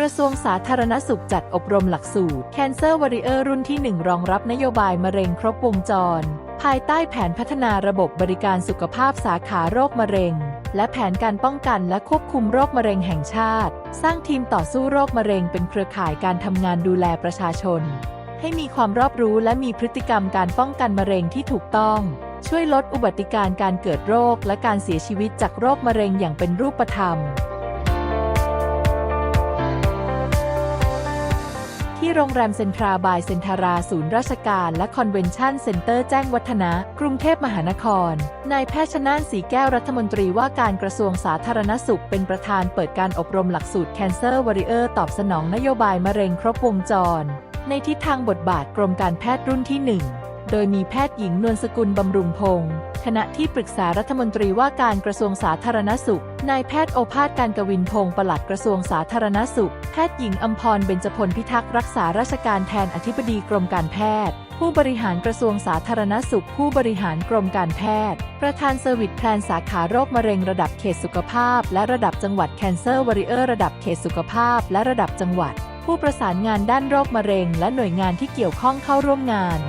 กระทรวงสาธารณสุขจัดอบรมหลักสูตร Cancer Warrior รุ่นที่ 1 รองรับนโยบายมะเร็งครบวงจร ภายใต้แผนพัฒนาระบบบริการสุขภาพสาขาโรคมะเร็ง และแผนการป้องกันและควบคุมโรคมะเร็งแห่งชาติ สร้างทีมต่อสู้โรคมะเร็งเป็นเครือข่ายการทำงานดูแลประชาชน ให้มีความรอบรู้และมีพฤติกรรมการป้องกันมะเร็งที่ถูกต้อง ช่วยลดอุบัติการการเกิดโรคและการเสียชีวิตจากโรคมะเร็งอย่างเป็นรูปธรรม ที่โรงแรมเซ็นทราบายเซ็นทาราศูนย์ราชการและคอนเวนชั่นเซ็นเตอร์แจ้งวัฒนะ กรุงเทพมหานคร นายแพทย์ชนานสีแก้วรัฐมนตรีว่าการกระทรวงสาธารณสุข เป็นประธานเปิดการอบรมหลักสูตร Cancer Warrior ตอบสนองนโยบายมะเร็งครบวงจร ในทิศทางบทบาทกรมการแพทย์รุ่นที่ 1 โดยมีแพทย์หญิงนวลสกุลบำรุงพงศ์คณะที่ปรึกษารัฐมนตรีว่าการกระทรวงสาธารณสุข นายแพทย์โอภาสการกวินพงศ์ปลัดกระทรวงสาธารณสุข แพทย์หญิงอัมพรเบญจพลพิทักษ์รักษาราชการแทนอธิบดีกรมการแพทย์ผู้บริหารกระทรวงสาธารณสุข ผู้บริหารกรมการแพทย์ ประธานเซอร์วิสแพลนสาขาโรคมะเร็งระดับเขตสุขภาพ และระดับจังหวัด Cancer Warrior ระดับเขตสุขภาพ และระดับจังหวัด ผู้ประสานงานด้านโรคมะเร็ง และหน่วยงานที่เกี่ยวข้องเข้าร่วมงาน